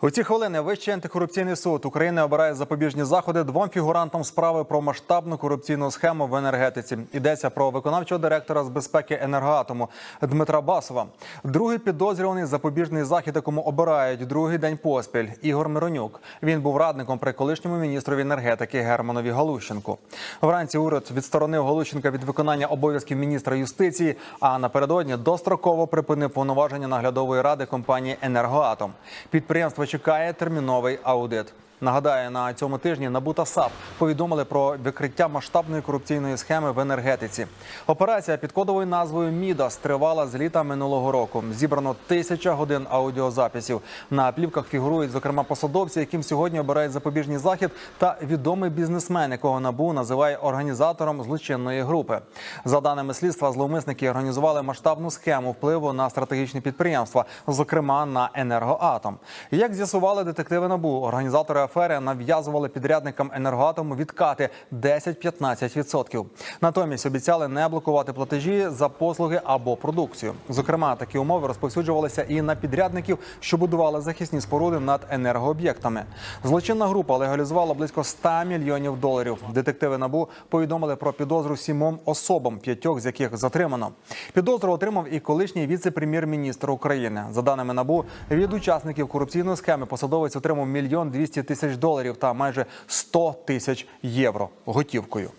У ці хвилини Вищий антикорупційний суд України обирає запобіжні заходи двом фігурантам справи про масштабну корупційну схему в енергетиці. Йдеться про виконавчого директора з безпеки енергоатому Дмитра Басова. Другий підозрюваний запобіжний захід, якому обирають другий день поспіль. Ігор Миронюк. Він був радником при колишньому міністрові енергетики Германові Галущенку. Вранці уряд відсторонив Галущенка від виконання обов'язків міністра юстиції. А напередодні достроково припинив повноваження наглядової ради компанії Енергоатом. Підприємство чекає терміновий аудит. Нагадаю, на цьому тижні НАБУ та САП повідомили про викриття масштабної корупційної схеми в енергетиці. Операція під кодовою назвою Мідас тривала з літа минулого року. Зібрано тисяча годин аудіозаписів. На плівках фігурують зокрема посадовці, яким сьогодні обирають запобіжний захід, та відомий бізнесмен, якого набу називає організатором злочинної групи. За даними слідства, зловмисники організували масштабну схему впливу на стратегічні підприємства, зокрема на енергоатом. Як з'ясували детективи набу, організатори афери нав'язували підрядникам енергоатому відкати 10-15%. Натомість обіцяли не блокувати платежі за послуги або продукцію. Зокрема, такі умови розповсюджувалися і на підрядників, що будували захисні споруди над енергооб'єктами. Злочинна група легалізувала близько 100 мільйонів доларів. Детективи набу повідомили про підозру сімом особам, п'ятьох з яких затримано. Підозру отримав і колишній віце-прем'єр-міністр України. За даними набу, від учасників корупційної схеми посадовець отримав мільйон 200 тисяч доларів та майже 100 тисяч євро готівкою.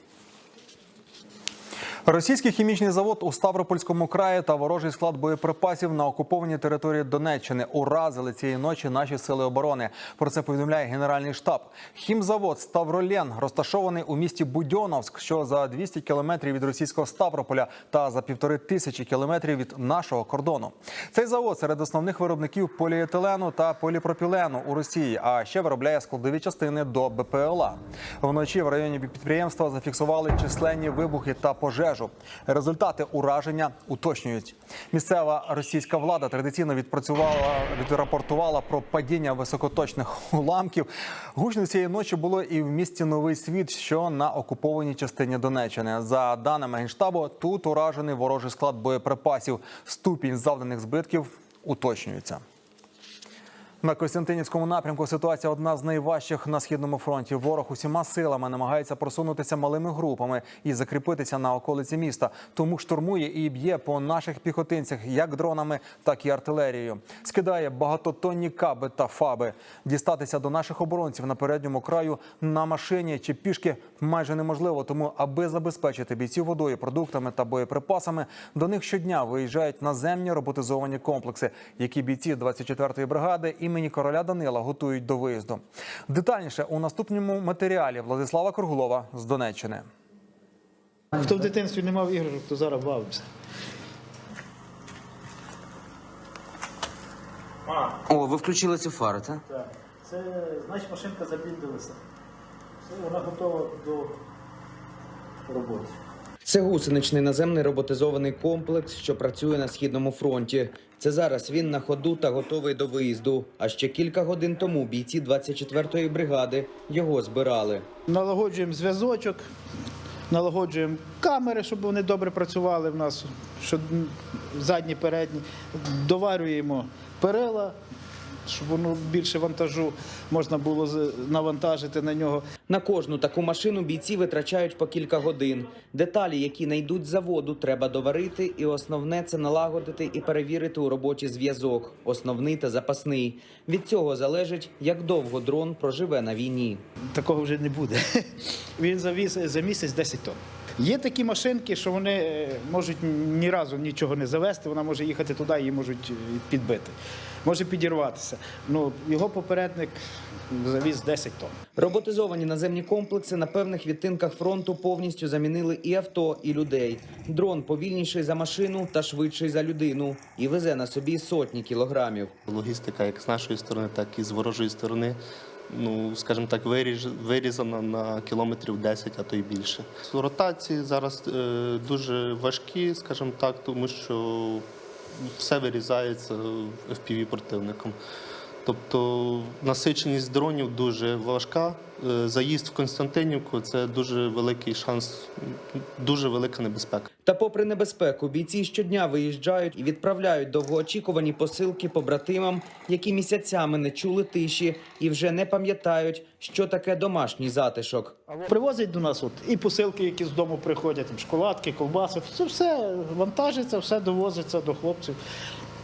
Російський хімічний завод у Ставропольському краї та ворожий склад боєприпасів на окупованій території Донеччини уразили цієї ночі наші сили оборони. Про це повідомляє Генеральний штаб. Хімзавод Ставролен розташований у місті Будьоновськ, що за 200 кілометрів від російського Ставрополя та за півтори тисячі кілометрів від нашого кордону. Цей завод серед основних виробників поліетилену та поліпропілену у Росії, а ще виробляє складові частини до БПЛА. Вночі в районі підприємства зафіксували численні вибухи та пожежу. Результати ураження уточнюють. Місцева російська влада традиційно відпрацювала відрапортувала про падіння високоточних уламків. Гучно цієї ночі було і в місті Новий Світ, що на окупованій частині Донеччини. За даними генштабу, тут уражений ворожий склад боєприпасів. Ступінь завданих збитків уточнюється. На Костянтинівському напрямку ситуація одна з найважчих на східному фронті. Ворог усіма силами намагається просунутися малими групами і закріпитися на околиці міста. Тому штурмує і б'є по наших піхотинцях як дронами, так і артилерією. Скидає багатотонні каби та фаби. Дістатися до наших оборонців на передньому краю на машині чи пішки майже неможливо. Тому, аби забезпечити бійців водою, продуктами та боєприпасами, до них щодня виїжджають наземні роботизовані комплекси, які бійці 24-ї бригади імені короля Данила готують до виїзду. Детальніше у наступному матеріалі Владислава Круглова з Донеччини. Хто в дитинстві не мав іграшок, то зараз бавився. О, ви включили цю фару, так? Так. Це, значить, машинка забіндилася. Все, вона готова до роботи. Це гусеничний наземний роботизований комплекс, що працює на східному фронті. Це зараз він на ходу та готовий до виїзду. А ще кілька годин тому бійці 24-ї бригади його збирали. Налагоджуємо зв'язочок, налагоджуємо камери, щоб вони добре працювали в нас, щоб м, задні, передні. Доварюємо перила, щоб воно більше вантажу можна було з- навантажити на нього. На кожну таку машину бійці витрачають по кілька годин. Деталі, які найдуть з заводу, треба доварити, і основне це налагодити і перевірити у роботі зв'язок, основний та запасний. Від цього залежить, як довго дрон проживе на війні. Такого вже не буде. Він завіз за місяць 10 тонн. Є такі машинки, що вони е, можуть ні разу нічого не завести, вона може їхати туди, її можуть е, підбити, може підірватися. Ну, його попередник завіз 10 тонн. Роботизовані наземні комплекси на певних відтинках фронту повністю замінили і авто, і людей. Дрон повільніший за машину та швидший за людину і везе на собі сотні кілограмів. Логістика як з нашої сторони, так і з ворожої сторони. Ну, скажімо так, вирізана на кілометрів 10, а то й більше. Ротації зараз е, дуже важкі, скажімо так, тому що все вирізається FPV противником. Тобто насиченість дронів дуже важка. Е, Заїзд в Константинівку це дуже великий шанс, дуже велика небезпека. Та, попри небезпеку, бійці щодня виїжджають і відправляють довгоочікувані посилки побратимам, які місяцями не чули тиші і вже не пам'ятають, що таке домашній затишок. Привозять до нас от, і посилки, які з дому приходять, там, шоколадки, ковбаси. Це все вантажиться, все довозиться до хлопців.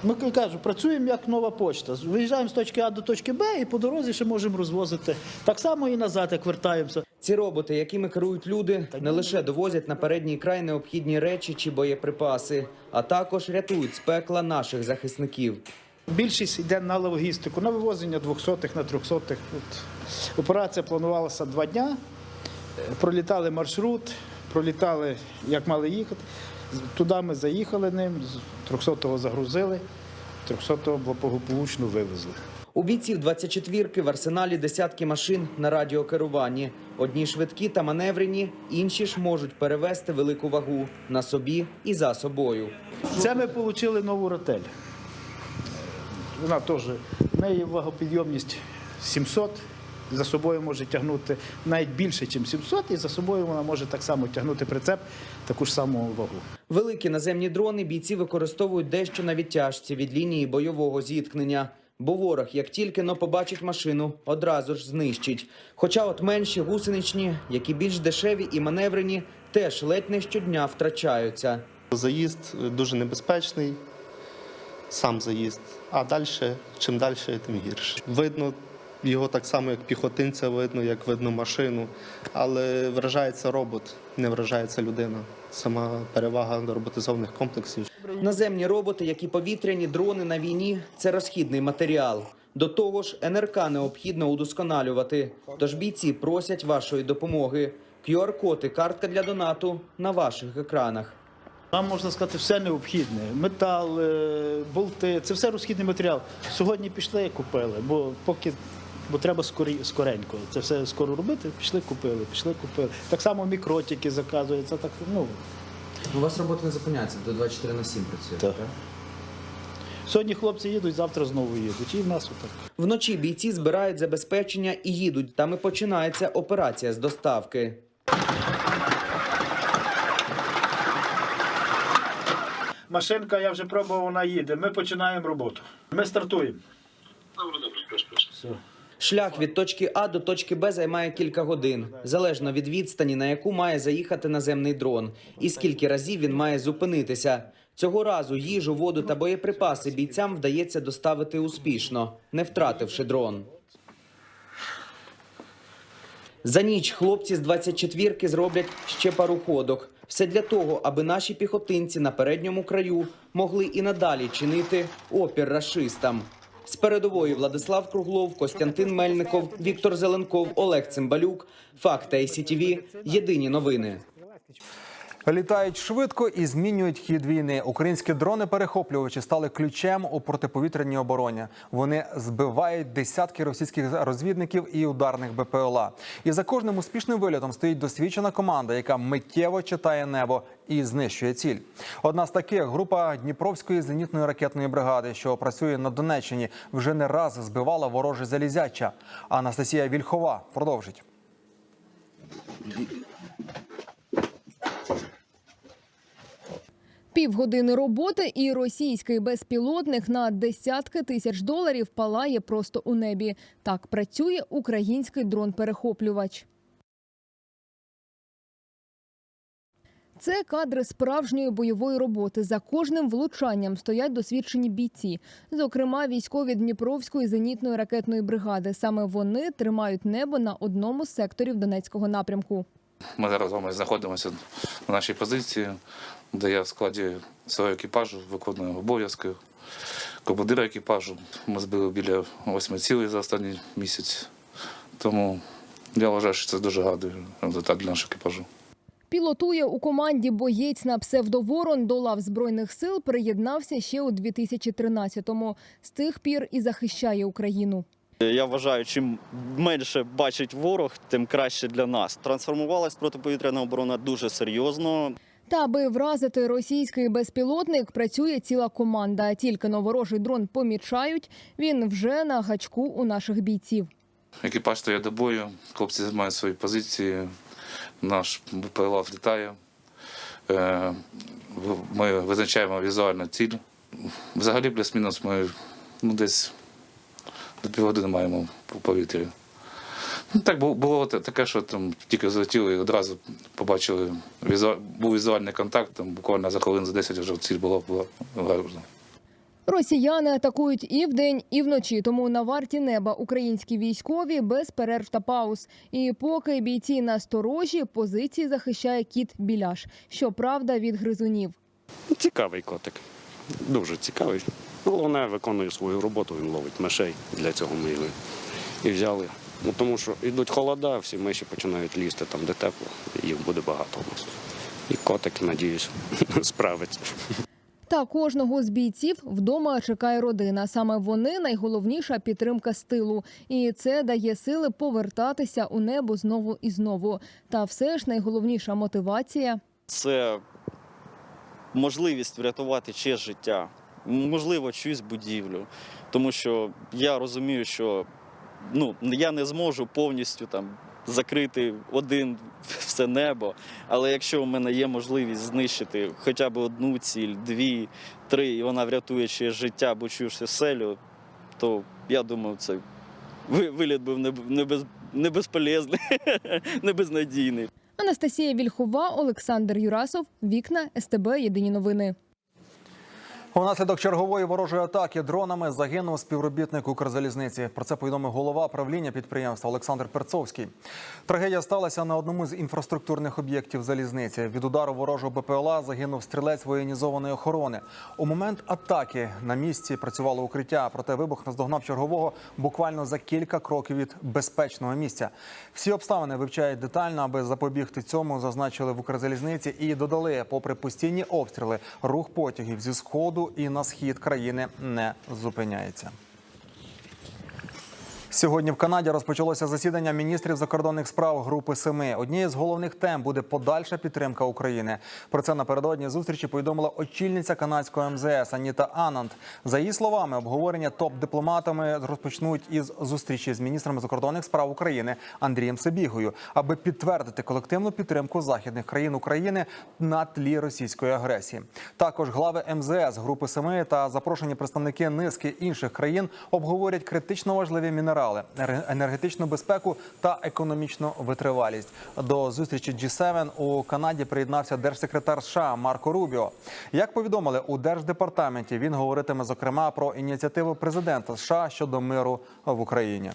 Ми кажу, працюємо як нова почта. Виїжджаємо з точки А до точки Б і по дорозі ще можемо розвозити. Так само і назад, як вертаємося. Ці роботи, якими керують люди, не лише довозять на передній край необхідні речі чи боєприпаси, а також рятують з пекла наших захисників. Більшість йде на логістику, на вивозення 200-х, на 300-х. Операція планувалася два дня. Пролітали маршрут, пролітали, як мали їхати. Туди ми заїхали ним, з 300-го загрузили, 300-го благополучно вивезли. У бійців 24-ки в арсеналі десятки машин на радіокеруванні. Одні швидкі та маневрені, інші ж можуть перевести велику вагу на собі і за собою. Це ми отримали нову ротель. Вона теж, в неї вагопідйомність 700, за собою може тягнути навіть більше, ніж 700, і за собою вона може так само тягнути прицеп, таку ж саму вагу. Великі наземні дрони бійці використовують дещо на відтяжці від лінії бойового зіткнення. Бо ворог, як тільки но побачить машину, одразу ж знищить. Хоча от менші гусеничні, які більш дешеві і маневрені, теж ледь не щодня втрачаються. Заїзд е, дуже небезпечний, сам заїзд. А далі, чим далі, тим гірше. Видно його так само, як піхотинця, видно, як видно машину. Але вражається робот, не вражається людина. Сама перевага роботизованих комплексів. Наземні роботи, як і повітряні дрони на війні, це розхідний матеріал. До того ж, НРК необхідно удосконалювати. Тож бійці просять вашої допомоги. QR-код і картка для донату на ваших екранах. Там можна сказати все необхідне: метал, е, болти, це все розхідний матеріал. Сьогодні пішли, і купили, бо поки. Бо треба скорі, скоренько. Це все скоро робити. Пішли, купили, пішли, купили. Так само мікротики заказуються. Так ну У вас робота не зупиняється, до 24 на 7 працює. Так. сьогодні хлопці їдуть, завтра знову їдуть. І в нас отак. Вночі бійці збирають забезпечення і їдуть. Там і починається операція з доставки. Машинка, я вже пробував, вона їде. Ми починаємо роботу. Ми стартуємо. Шлях від точки А до точки Б займає кілька годин, залежно від відстані, на яку має заїхати наземний дрон, і скільки разів він має зупинитися. Цього разу їжу, воду та боєприпаси бійцям вдається доставити успішно, не втративши дрон. За ніч хлопці з 24-ки зроблять ще пару ходок. Все для того, аби наші піхотинці на передньому краю могли і надалі чинити опір рашистам. З передової Владислав Круглов, Костянтин Мельников, Віктор Зеленков, Олег Цимбалюк. Факти ICTV. Єдині новини. Літають швидко і змінюють хід війни. Українські дрони-перехоплювачі стали ключем у протиповітряній обороні. Вони збивають десятки російських розвідників і ударних БПЛА. І за кожним успішним вильотом стоїть досвідчена команда, яка миттєво читає небо і знищує ціль. Одна з таких група Дніпровської зенітної ракетної бригади, що працює на Донеччині, вже не раз збивала вороже залізяча. Анастасія Вільхова продовжить. Півгодини роботи і російський безпілотник на десятки тисяч доларів палає просто у небі. Так працює український дрон-перехоплювач. Це кадри справжньої бойової роботи. За кожним влучанням стоять досвідчені бійці, зокрема військові Дніпровської зенітної ракетної бригади. Саме вони тримають небо на одному з секторів Донецького напрямку. Ми зараз з вами знаходимося на нашій позиції, де я в складі свого екіпажу виконую обов'язки командира екіпажу. Ми збили біля восьми цілей за останній місяць. Тому я вважаю, що це дуже гарний результат для нашого екіпажу. Пілотує у команді боєць на псевдоворон до лав збройних сил. Приєднався ще у 2013-му. З тих пір і захищає Україну. Я вважаю, чим менше бачить ворог, тим краще для нас. Трансформувалась протиповітряна оборона дуже серйозно. Та аби вразити російський безпілотник, працює ціла команда. Тільки но ворожий дрон помічають, він вже на гачку у наших бійців. Екіпаж стоїть до бою, хлопці займають свої позиції, наш БПЛА влітає. Е, Ми визначаємо візуально ціль. Взагалі, плюс-мінус, ми ну, десь до півгодини маємо по повітрі. Ну, так було таке, що там тільки залетіли і одразу побачили візу... був візуальний контакт, там буквально за хвилин за 10 вже ціль була, була вражена. Росіяни атакують і вдень, і вночі. Тому на варті неба українські військові без перерв та пауз. І поки бійці насторожі, позиції захищає кіт Біляш. Щоправда, від гризунів. Цікавий котик. Дуже цікавий. Головне, виконує свою роботу, він ловить мишей. Для цього ми його і взяли. Ну, тому що йдуть холода, всі миші починають лізти там, де тепло, їх буде багато у нас. І котик, надіюсь, справиться. Та кожного з бійців вдома чекає родина. Саме вони найголовніша підтримка з тилу. І це дає сили повертатися у небо знову і знову. Та все ж найголовніша мотивація Це можливість врятувати честь життя, можливо, чиюсь будівлю. Тому що я розумію, що ну, я не зможу повністю там закрити один все небо. Але якщо у мене є можливість знищити хоча б одну ціль, дві, три, і вона врятує чиєсь життя або чиюсь оселю, то я думаю, це виліт був не, без, не не безнадійний. Анастасія Вільхова, Олександр Юрасов, Вікна СТБ. Єдині новини. Унаслідок чергової ворожої атаки дронами загинув співробітник Укрзалізниці. Про це повідомив голова правління підприємства Олександр Перцовський. Трагедія сталася на одному з інфраструктурних об'єктів залізниці. Від удару ворожого БПЛА загинув стрілець воєнізованої охорони. У момент атаки на місці працювало укриття, проте вибух наздогнав чергового буквально за кілька кроків від безпечного місця. Всі обставини вивчають детально, аби запобігти цьому, зазначили в Укрзалізниці і додали, попри постійні обстріли, рух потягів зі сходу і на схід країни не зупиняється. Сьогодні в Канаді розпочалося засідання міністрів закордонних справ Групи Семи. Однією з головних тем буде подальша підтримка України. Про це напередодні зустрічі повідомила очільниця канадського МЗС Аніта Ананд. За її словами, обговорення топ-дипломатами розпочнуть із зустрічі з міністром закордонних справ України Андрієм Сибігою, аби підтвердити колективну підтримку західних країн України на тлі російської агресії. Також глави МЗС Групи Семи та запрошені представники низки інших країн обговорять критично важливі мінерали, енер- енергетичну безпеку та економічну витривалість. До зустрічі G7 у Канаді приєднався держсекретар США Марко Рубіо. Як повідомили у держдепартаменті, він говоритиме зокрема про ініціативу президента США щодо миру в Україні.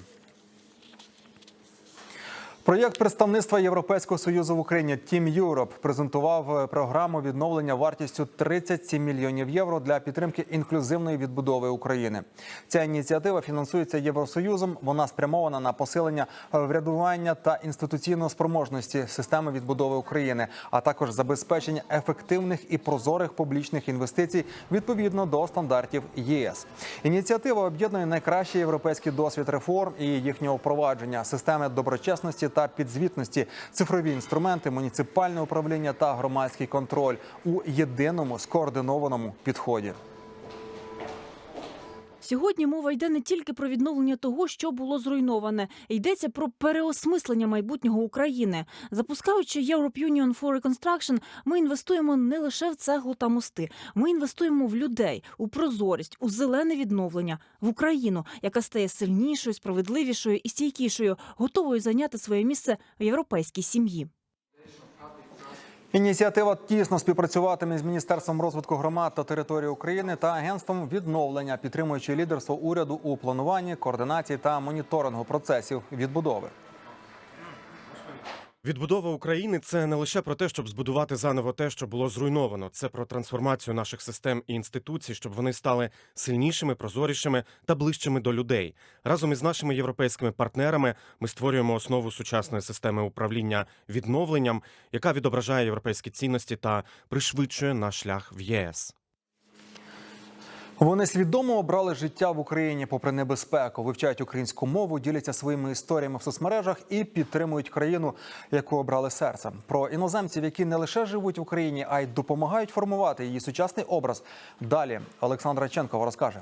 Проєкт представництва Європейського союзу в Україні Team Europe презентував е, програму відновлення вартістю 37 мільйонів євро для підтримки інклюзивної відбудови України. Ця ініціатива фінансується Євросоюзом. Вона спрямована на посилення е, врядування та інституційної спроможності системи відбудови України, а також забезпечення ефективних і прозорих публічних інвестицій відповідно до стандартів ЄС. Ініціатива об'єднує найкращий європейський досвід реформ і їхнього впровадження, системи доброчесності та підзвітності, цифрові інструменти, муніципальне управління та громадський контроль у єдиному скоординованому підході. Сьогодні мова йде не тільки про відновлення того, що було зруйноване, йдеться про переосмислення майбутнього України. Запускаючи Europe Union for Reconstruction, ми інвестуємо не лише в цеглу та мости. Ми інвестуємо в людей, у прозорість, у зелене відновлення, в Україну, яка стає сильнішою, справедливішою і стійкішою, готовою зайняти своє місце в європейській сім'ї. Ініціатива тісно співпрацюватиме з міністерством розвитку громад та території України та агентством відновлення, підтримуючи лідерство уряду у плануванні, координації та моніторингу процесів відбудови. Відбудова України це не лише про те, щоб збудувати заново те, що було зруйновано. Це про трансформацію наших систем і інституцій, щоб вони стали сильнішими, прозорішими та ближчими до людей. Разом із нашими європейськими партнерами ми створюємо основу сучасної системи управління відновленням, яка відображає європейські цінності та пришвидшує наш шлях в ЄС. Вони свідомо обрали життя в Україні попри небезпеку, вивчають українську мову, діляться своїми історіями в соцмережах і підтримують країну, яку обрали серцем. Про іноземців, які не лише живуть в Україні, а й допомагають формувати її сучасний образ. Далі Олександра Ченкова розкаже.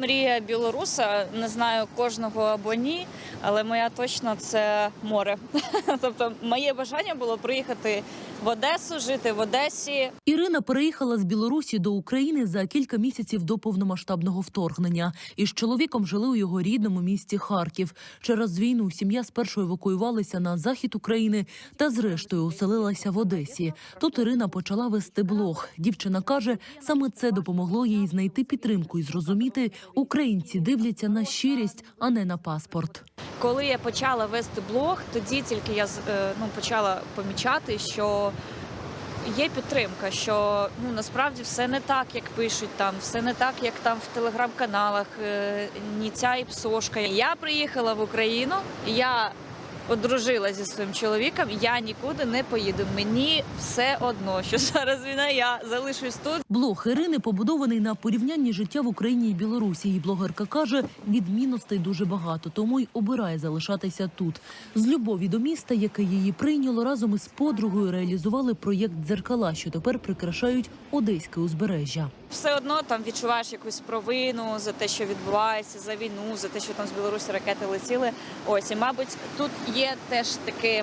Мрія білоруса, не знаю кожного або ні, але моя точно це море. Тобто, моє бажання було приїхати в Одесу, жити в Одесі. Ірина переїхала з Білорусі до України за кілька місяців до повномасштабного вторгнення. Із чоловіком жили у його рідному місті Харків. Через війну сім'я спершу евакуювалася на захід України та зрештою оселилася в Одесі. Тут Ірина почала вести блог. Дівчина каже, саме це допомогло їй знайти підтримку і зрозуміти, українці дивляться на щирість, а не на паспорт. Коли я почала вести блог, тоді тільки я е, ну, почала помічати, що є підтримка, що ну насправді все не так, як пишуть там, все не так, як там в телеграм-каналах, е, ні ця і псошка. Я приїхала в Україну, я одружилася зі своїм чоловіком, я нікуди не поїду. Мені все одно, що зараз війна, я залишусь тут. Блог Ірини побудований на порівнянні життя в Україні і Білорусі. І блогерка каже, відмінностей дуже багато, тому й обирає залишатися тут. З любові до міста, яке її прийняло, разом із подругою реалізували проєкт дзеркала, що тепер прикрашають одеське узбережжя. все одно там відчуваєш якусь провину за те, що відбувається, за війну, за те, що там з Білорусі ракети летіли. Ось і мабуть, тут є теж такий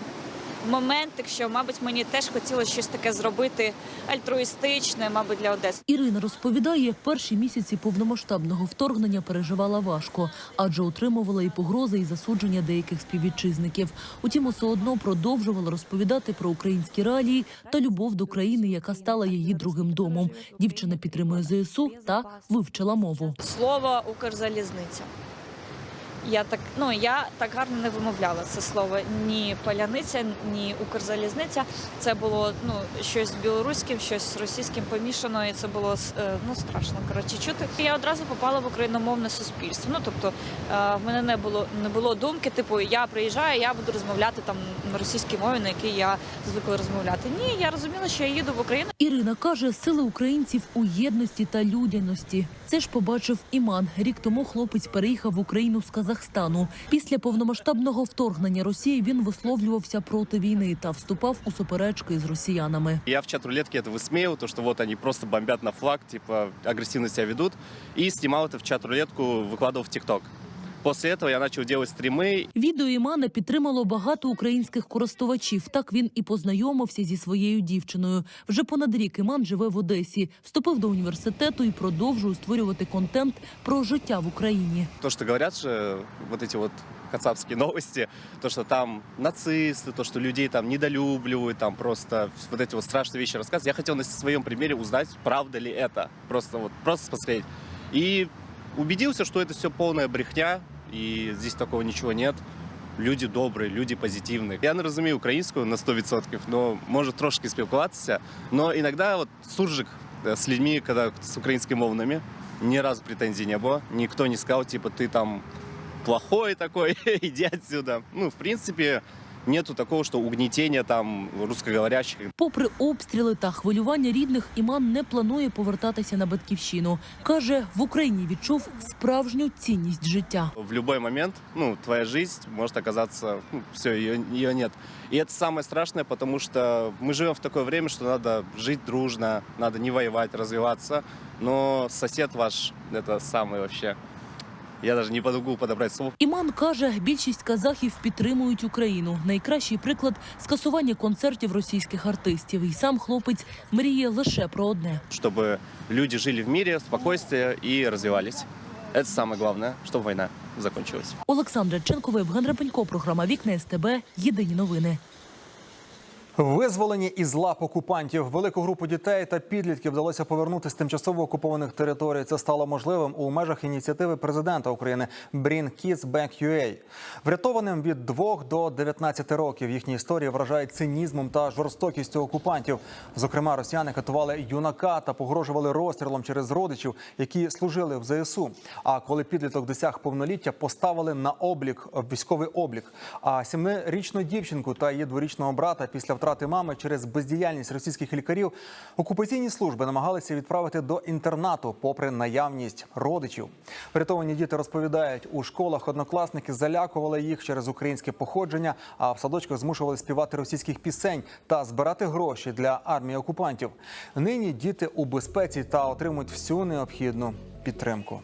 моментик, що мабуть мені теж хотілося щось таке зробити альтруїстичне, мабуть, для Одеси. Ірина розповідає, перші місяці повномасштабного вторгнення переживала важко, адже отримувала і погрози, і засудження деяких співвітчизників. Утім, усе одно продовжувала розповідати про українські реалії та любов до країни, яка стала її другим домом. Дівчина підтримує ЗСУ та вивчила мову. Слово Укрзалізниця. Я так ну я так гарно не вимовляла це слово. Ні паляниця, ні Укрзалізниця. Це було ну щось з білоруським, щось з російським помішано, і це було е, ну страшно коротше чути. Я одразу попала в україномовне суспільство. Ну тобто е, в мене не було не було думки, типу я приїжджаю, я буду розмовляти там на російській мові, на якій я звикла розмовляти. Ні, я розуміла, що я їду в Україну. Ірина каже, сили українців у єдності та людяності. Це ж побачив Іман. Рік тому хлопець переїхав в Україну з Казахстану. Після повномасштабного вторгнення Росії він висловлювався проти війни та вступав у суперечки з росіянами. Я в чат рулетке это высмеивал, то, что вот они просто бомбят на флаг, типа агрессивно себя ведут. И снимал это в чат рулетку, выкладывал в ТикТок. После этого я начал делать стримы, Відео Імана підтримало багато українських користувачів. Так він і познайомився зі своєю дівчиною. Вже понад рік Іман живе в Одесі, вступив до університету і продовжує створювати контент про життя в Україні. то, что говорят же, вот эти вот кацапские новости, то, что там нацисты, то, что людей там недолюбливают, там просто вот эти вот страшные вещи рассказывают. Я хотел на своем примере узнать, правда ли это. Просто вот, просто посмотреть. И убедился, что это все полная брехня, и здесь такого ничего нет. Люди добрі, люди позитивні. Я не розумію українську на 100%, но можу трошки спілкуватися. Но іноді от суржик з людьми, коли з українськими мовними, ні разу претензій не було. Ніхто не сказав, типу, ти там плохой такой, иди отсюда. Ну, в принципе, нету такого, что угнетения там русскоговорящих. Попри обстріли та хвилювання рідних, Іман не планує повертатися на батьківщину. каже, в Україні відчув справжню цінність життя. В любой момент, ну, твоя жизнь может оказаться, ну, все, ее, ее нет. И это самое страшное, потому что мы живем в такое время, что надо жить дружно, надо не воевать, развиваться. Но сосед ваш, это самый вообще... Я даже не могу подобрать слов. Іман каже, більшість казахів підтримують Україну. Найкращий приклад скасування концертів російських артистів. І сам хлопець мріє лише про одне. Чтобы люди жили в мире, в спокойствии и развивались. Это самое главное, чтобы война закончилась. Олександра Ченкова, Євген Рапенько, програма Вікна СТБ. Єдині новини. Визволені із лап окупантів велику групу дітей та підлітків вдалося повернути з тимчасово окупованих територій. Це стало можливим у межах ініціативи президента України Bring Kids Back UA. Врятованим від 2 до 19 років їхні історії вражають цинізмом та жорстокістю окупантів. Зокрема, росіяни катували юнака та погрожували розстрілом через родичів, які служили в ЗСУ. А коли підліток досяг повноліття, поставили на облік військовий облік. А сімирічну дівчинку та її дворічного брата після втрати мами через бездіяльність російських лікарів, окупаційні служби намагалися відправити до інтернату, попри наявність родичів. Врятовані діти розповідають, у школах однокласники залякували їх через українське походження, а в садочках змушували співати російських пісень та збирати гроші для армії окупантів. Нині діти у безпеці та отримують всю необхідну підтримку.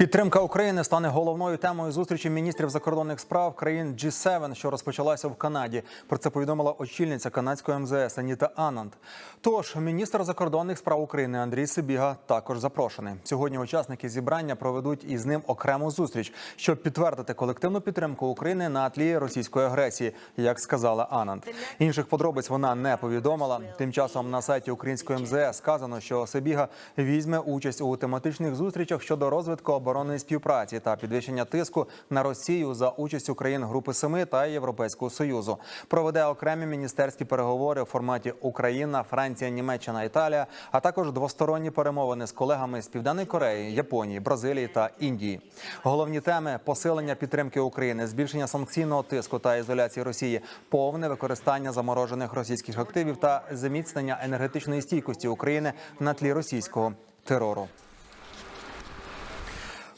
Підтримка України стане головною темою зустрічі міністрів закордонних справ країн G7, що розпочалася в Канаді. Про це повідомила очільниця канадської МЗС Аніта Ананд. Тож міністр закордонних справ України Андрій Сибіга також запрошений. Сьогодні учасники зібрання проведуть із ним окрему зустріч, щоб підтвердити колективну підтримку України на тлі російської агресії, як сказала Ананд. Інших подробиць вона не повідомила. Тим часом на сайті української МЗС сказано, що Сибіга візьме участь у тематичних зустрічах щодо розвитку оборонної співпраці та підвищення тиску на Росію за участю країн Групи Семи та Європейського союзу. Проведе окремі міністерські переговори у форматі Україна, Франція, Німеччина, Італія, а також двосторонні перемовини з колегами з Південної Кореї, Японії, Бразилії та Індії. Головні теми посилення підтримки України, збільшення санкційного тиску та ізоляції Росії, повне використання заморожених російських активів та зміцнення енергетичної стійкості України на тлі російського терору.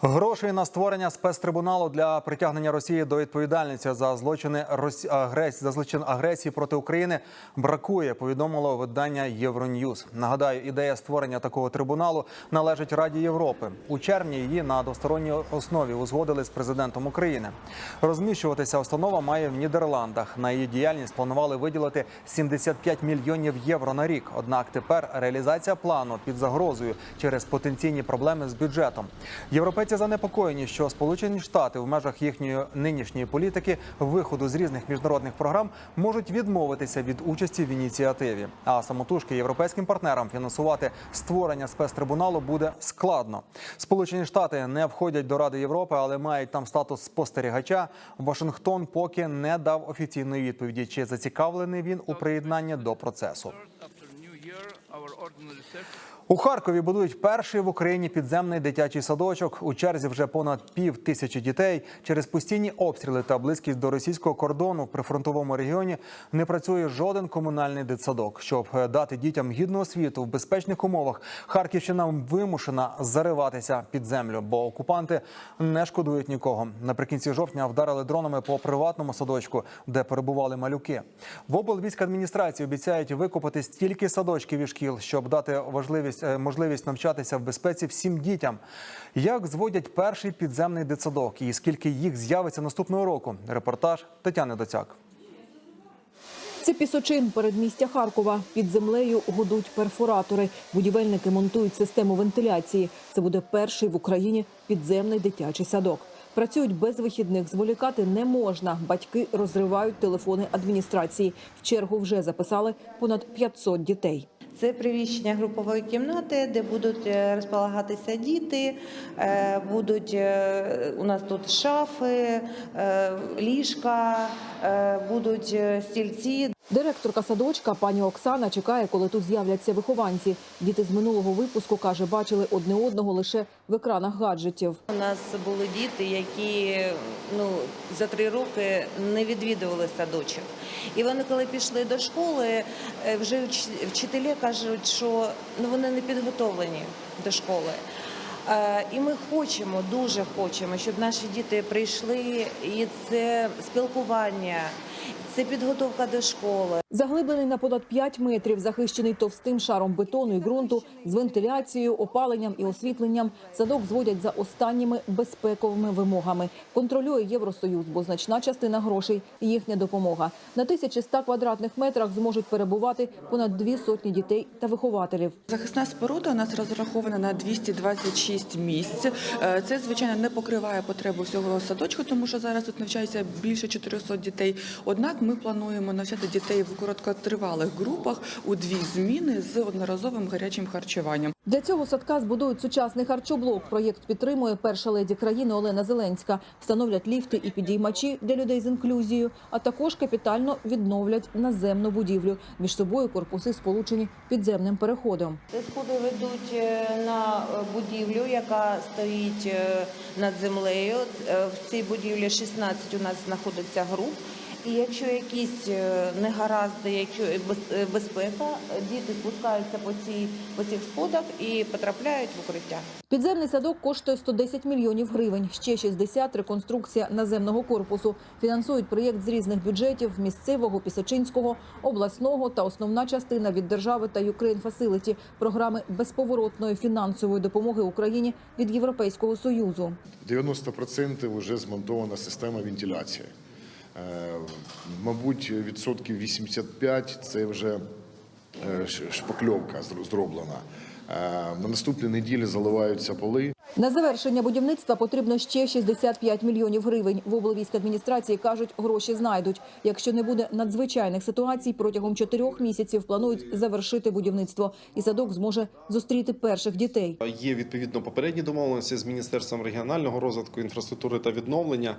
Грошей на створення спецтрибуналу для притягнення Росії до відповідальності за злочини агресії за злочин агресії проти України бракує. Повідомило видання Євроньюз. Нагадаю, ідея створення такого трибуналу належить Раді Європи. У червні її на двосторонній основі узгодили з президентом України. Розміщуватися установа має в Нідерландах. На її діяльність планували виділити 75 мільйонів євро на рік. Однак тепер реалізація плану під загрозою через потенційні проблеми з бюджетом. Європейці занепокоєні, що Сполучені Штати в межах їхньої нинішньої політики виходу з різних міжнародних програм можуть відмовитися від участі в ініціативі. А самотужки європейським партнерам фінансувати створення спецтрибуналу буде складно. Сполучені Штати не входять до Ради Європи, але мають там статус спостерігача. Вашингтон поки не дав офіційної відповіді, чи зацікавлений він у приєднанні до процесу. У Харкові будують перший в Україні підземний дитячий садочок. У черзі вже понад пів тисячі дітей. Через постійні обстріли та близькість до російського кордону в прифронтовому регіоні не працює жоден комунальний дитсадок. Щоб дати дітям гідну освіту в безпечних умовах, Харківщина вимушена зариватися під землю, бо окупанти не шкодують нікого. Наприкінці жовтня вдарили дронами по приватному садочку, де перебували малюки. В облвійськадміністрації обіцяють викупити стільки садочків і шкіл, щоб дати важливість е, можливість навчатися в безпеці всім дітям. Як зводять перший підземний дитсадок і скільки їх з'явиться наступного року? Репортаж Тетяни Доцяк. Це пісочин передмістя Харкова. Під землею гудуть перфоратори. Будівельники монтують систему вентиляції. Це буде перший в Україні підземний дитячий садок. Працюють без вихідних, зволікати не можна. Батьки розривають телефони адміністрації. В чергу вже записали понад 500 дітей. Це приміщення групової кімнати, де будуть е, розполагатися діти. е, Будуть е, у нас тут шафи, ліжка, будуть стільці. Директорка садочка пані Оксана чекає, коли тут з'являться вихованці. Діти з минулого випуску каже, бачили одне одного лише в екранах гаджетів. У нас були діти, які ну за три роки не відвідували садочок. І вони, коли пішли до школи, е, вже вч- вчителі кажуть, що ну вони не підготовлені до школи. Е, І ми хочемо, дуже хочемо, щоб наші діти прийшли, і це спілкування, це підготовка до школи. Заглиблений на понад 5 метрів, захищений товстим шаром бетону і ґрунту, з вентиляцією, опаленням і освітленням, садок зводять за останніми безпековими вимогами. Контролює Євросоюз, бо значна частина грошей – їхня допомога. На 1100 квадратних метрах зможуть перебувати понад дві сотні дітей та вихователів. Захисна споруда у нас розрахована на 226 місць. Е, Це звичайно не покриває потребу всього садочку, тому що зараз тут навчається більше 400 дітей. Однак ми плануємо навчати дітей в короткотривалих групах у дві зміни з одноразовим гарячим харчуванням. Для цього садка збудують сучасний харчоблок. Проєкт підтримує перша леді країни Олена Зеленська. Встановлять ліфти і підіймачі для людей з інклюзією, а також капітально відновлять наземну будівлю. Між собою корпуси сполучені підземним переходом. Сходи ведуть е, на е, будівлю, яка стоїть е, над землею. В цій будівлі 16 у нас знаходиться груп. І якщо якісь е, негаразди, якщо без- е, безпека, е, діти спускаються по цій по цих сходах і потрапляють в укриття. Підземний садок коштує 110 мільйонів гривень. Ще 60 – реконструкція наземного корпусу. Фінансують проєкт з різних бюджетів – місцевого, пісочинського, обласного та основна частина від держави та Ukraine Facility – програми безповоротної фінансової допомоги Україні від Європейського Союзу. 90% вже змонтована система вентиляції. Е, Мабуть, відсотків 85 – це вже е, шпакльовка зр- зроблена. Е, На наступній неділі заливаються поли. На завершення будівництва потрібно ще 65 мільйонів гривень. В облвійській адміністрації кажуть, гроші знайдуть. Якщо не буде надзвичайних ситуацій, протягом чотирьох місяців планують завершити будівництво, і садок зможе зустріти перших дітей. Є відповідно попередні домовленості з міністерством регіонального розвитку, інфраструктури та відновлення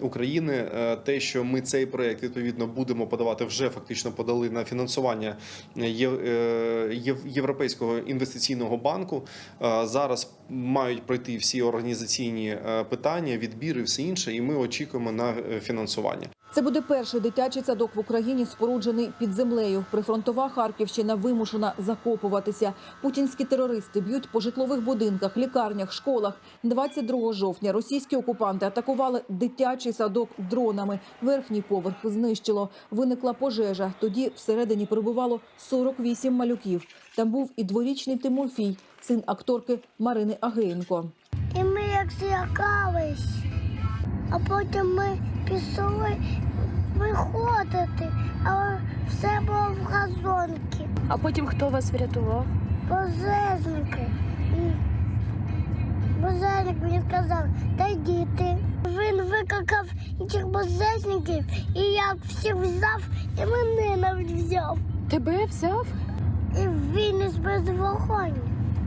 України. Е, Те, що ми цей проект відповідно будемо подавати, вже фактично подали на фінансування Є- е, Європейського інвестиційного банку. Е, Зараз мають пройти всі організаційні е, питання, відбір і все інше, і ми очікуємо на е, фінансування. Це буде перший дитячий садок в Україні, споруджений під землею. Прифронтова Харківщина вимушена закопуватися. Путінські терористи б'ють по житлових будинках, лікарнях, школах. 22 жовтня російські окупанти атакували дитячий садок дронами. Верхній поверх знищило. Виникла пожежа. Тоді всередині перебувало 48 малюків. Там був і дворічний Тимофій, син акторки Марини Агеєнко. І ми як злякались, а потім ми пішли виходити, але все було в газонки. А потім хто вас врятував? Пожежники. І мені сказав, та діти. Він викликав інших пожежників, і я всіх взяв, і мене навіть взяв. Тебе взяв? Він без вогонь.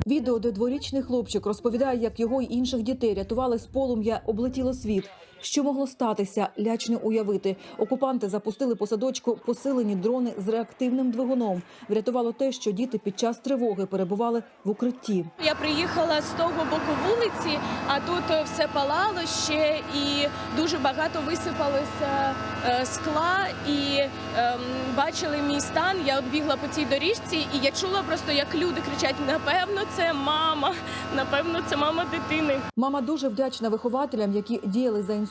Відео, де дворічний хлопчик розповідає, як його й інших дітей рятували з полум'я, облетіло світ. Що могло статися, лячно уявити. Окупанти запустили по садочку посилені дрони з реактивним двигуном. Врятувало те, що діти під час тривоги перебували в укритті. Я приїхала з того боку вулиці, а тут е, все палало ще і дуже багато висипалося е, скла. І ем, бачили мій стан. Я бігла по цій доріжці, і я чула просто, як люди кричать: напевно, це мама, напевно, це мама дитини. Мама дуже вдячна вихователям, які діяли за інструкцією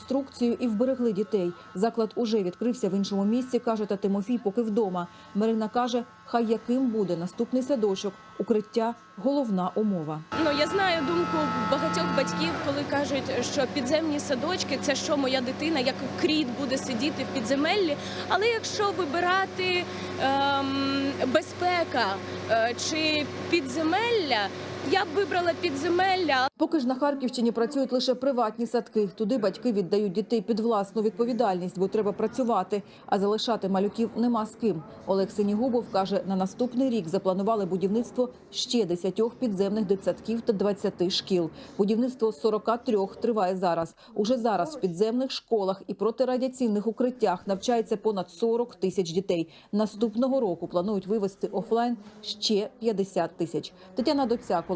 і вберегли дітей. Заклад уже відкрився в іншому місці, каже та Тимофій, поки вдома. Марина каже, хай яким буде наступний садочок. Укриття головна умова. Ну я знаю думку багатьох батьків, коли кажуть, що підземні садочки це що моя дитина, як кріт буде сидіти в підземеллі. Але якщо вибирати ем, безпека е, чи підземелля, я б вибрала підземелля. Поки ж на Харківщині працюють лише приватні садки. Туди батьки віддають дітей під власну відповідальність, бо треба працювати. А залишати малюків нема з ким. Олег Синігубов каже, на наступний рік запланували будівництво ще 10 підземних дитсадків та 20 шкіл. Будівництво 43 триває зараз. Уже зараз в підземних школах і протирадіаційних укриттях навчається понад 40 тисяч дітей. Наступного року планують вивести офлайн ще 50 тисяч. Тетяна Доцяк,